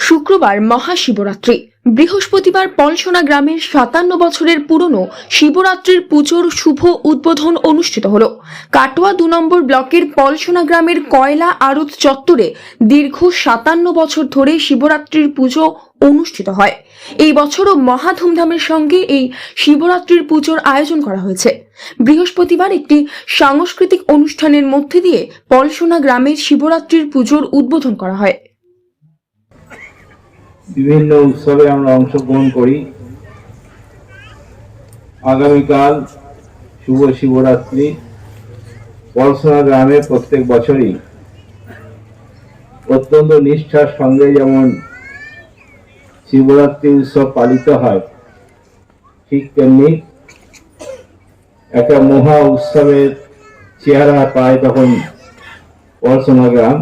শুক্রবার মহাশিবরাত্রি। বৃহস্পতিবার পলসোনা গ্রামের সাতান্ন বছরের পুরনো শিবরাত্রির পুজোর শুভ উদ্বোধন অনুষ্ঠিত হল। কাটোয়া দু নম্বর ব্লকের পলসোনা গ্রামের কয়লা আড়ত চত্বরে দীর্ঘ সাতান্ন বছর ধরে শিবরাত্রির পুজো অনুষ্ঠিত হয়। এই বছরও মহা ধুমধামের সঙ্গে এই শিবরাত্রির পুজোর আয়োজন করা হয়েছে। বৃহস্পতিবার একটি সাংস্কৃতিক অনুষ্ঠানের মধ্যে দিয়ে পলসোনা গ্রামের শিবরাত্রির পুজোর উদ্বোধন করা হয়। বিভিন্ন উৎসবে আমরা অংশগ্রহণ করি। আগামীকাল শুভ শিবরাত্রি। পড়াশোনা গ্রামে প্রত্যেক বছরই। অত্যন্ত নিষ্ঠার সঙ্গে যেমন শিবরাত্রি উৎসব পালিত হয়, ঠিক তেমনি একটা মহা উৎসবের চেহারা পায় তখন পড়াশোনা গ্রাম।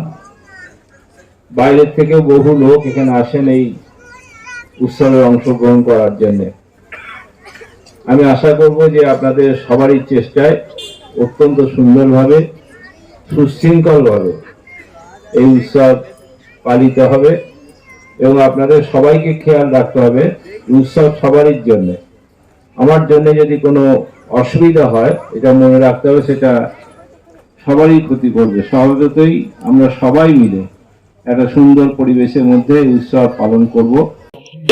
বাইরের থেকে বহু লোক এখানে আসেন এই উৎসবে অংশগ্রহণ করার জন্য। আমি আশা করব যে আপনাদের সবারই চেষ্টায় অত্যন্ত সুন্দরভাবে, সুশৃঙ্খলভাবে এই উৎসব পালিত হবে এবং আপনাদের সবাইকে খেয়াল রাখতে হবে উৎসব সবারই জন্য। আমার জন্য যদি কোনো অসুবিধা হয়, এটা মনে রাখতে হবে, সেটা সবারই ক্ষতি করবে। স্বভাবতই আমরা সবাই মিলে একটা সুন্দর পরিবেশের মধ্যে উৎসব পালন করব।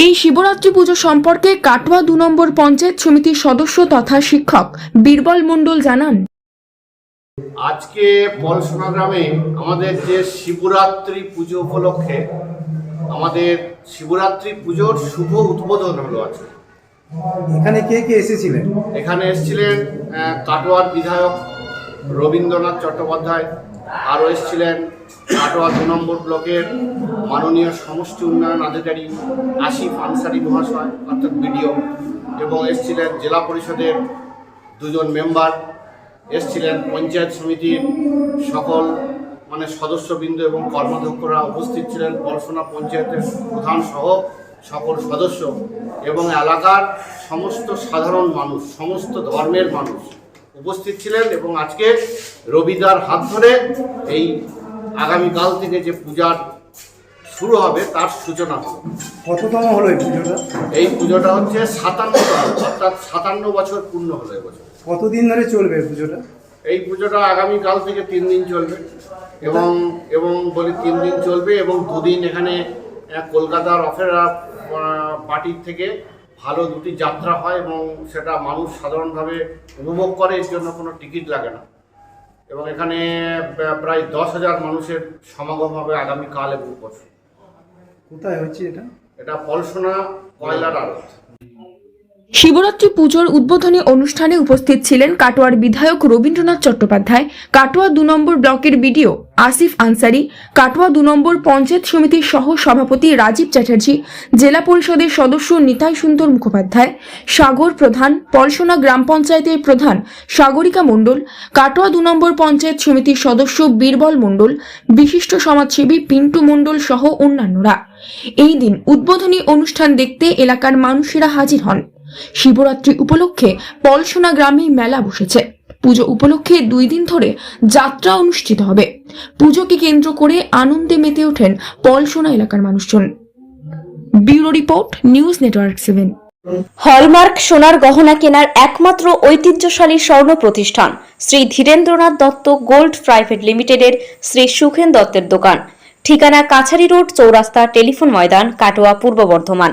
এই শিবরাত্রি পুজো সম্পর্কে কাটোয়া দু নম্বর পঞ্চায়েত সমিতির সদস্য তথা শিক্ষক বীরবল মণ্ডল জানান। আজকে পলসোনা গ্রামে আমাদের যে শিবরাত্রি পুজো উপলক্ষে আমাদের শিবরাত্রি পুজোর শুভ উদ্বোধন হলো আজকে। এখানে কে কে এসেছিলেন? এখানে এসেছিলেন আহ, কাটোয়ার বিধায়ক রবীন্দ্রনাথ চট্টোপাধ্যায় আরও এসেছিলেন কাটোয়া দু নম্বর ব্লকের মাননীয় সমষ্টি উন্নয়ন আধিকারিক আসিফ আনসারি মহাশয়, অর্থাৎ বিডিও, এবং এসেছিলেন জেলা পরিষদের দুজন মেম্বার, এসছিলেন পঞ্চায়েত সমিতির সকল মানে সদস্যবৃন্দ এবং কর্মাধ্যক্ষরা উপস্থিত ছিলেন, পলসোনা পঞ্চায়েতের প্রধান সহ সকল সদস্য, এবং এলাকার সমস্ত সাধারণ মানুষ, সমস্ত ধর্মের মানুষ উপস্থিত ছিলেন, এবং আজকে রবিদার হাত ধরে এই আগামীকাল থেকে যে পূজার শুরু হবে তার সূচনা হবে কততম হলো এই পুজোটা? এই পুজোটা হচ্ছে সাতান্নতম অর্থাৎ সাতান্ন বছর পূর্ণ হলো এবছর কতদিন ধরে চলবে এই পুজোটা? এই পুজোটা আগামীকাল থেকে তিন দিন চলবে এবং এবং বলি তিন দিন চলবে এবং দুদিন এখানে কলকাতার অফেরা পার্টির থেকে ভালো দুটি যাত্রা হয় এবং সেটা মানুষ সাধারণভাবে উপভোগ করে এর জন্য কোনো টিকিট লাগে না। এবং এখানে প্রায় দশ হাজার মানুষের সমাগম হবে আগামীকাল এবং পরশু। কোথায় হচ্ছে এটা? এটা পলসোনা কয়লার আড়ত। শিবরাত্রি পুজোর উদ্বোধনী অনুষ্ঠানে উপস্থিত ছিলেন কাটোয়ার বিধায়ক রবীন্দ্রনাথ চট্টোপাধ্যায়, কাটোয়া দু নম্বর ব্লকের বিডিও আসিফ আনসারি, কাটোয়া দু নম্বর পঞ্চায়েত সমিতির সহ সভাপতি রাজীব চ্যাটার্জি, জেলা পরিষদের সদস্য নিতাই সুন্দর মুখোপাধ্যায়, সাগর প্রধান, পলসোনা গ্রাম পঞ্চায়েতের প্রধান সাগরিকা মণ্ডল, কাটোয়া দু নম্বর পঞ্চায়েত সমিতির সদস্য বীরবল মণ্ডল, বিশিষ্ট সমাজসেবী পিন্টু মণ্ডল সহ অন্যান্যরা। এই দিন উদ্বোধনী অনুষ্ঠান দেখতে এলাকার মানুষেরা হাজির হন। শিবরাত্রি উপলক্ষে পলসোনা গ্রামে মেলা বসেছে। পুজো উপলক্ষে দুই দিন ধরে যাত্রা অনুষ্ঠিত হবে। পুজোকে কেন্দ্র করে আনন্দে মেতে ওঠেন পলসোনা এলাকার মানুষজন। Bureau report, news network seven. Hallmark সোনার গহনা কেনার একমাত্র ঐতিহ্যশালী স্বর্ণ প্রতিষ্ঠান শ্রী ধীরেন্দ্রনাথ দত্ত গোল্ড প্রাইভেট লিমিটেডের শ্রী সুখেন দত্তের দোকান। ঠিকানা কাছারি রোড চৌরাস্তা টেলিফোন ময়দান, কাটোয়া, পূর্ব বর্ধমান।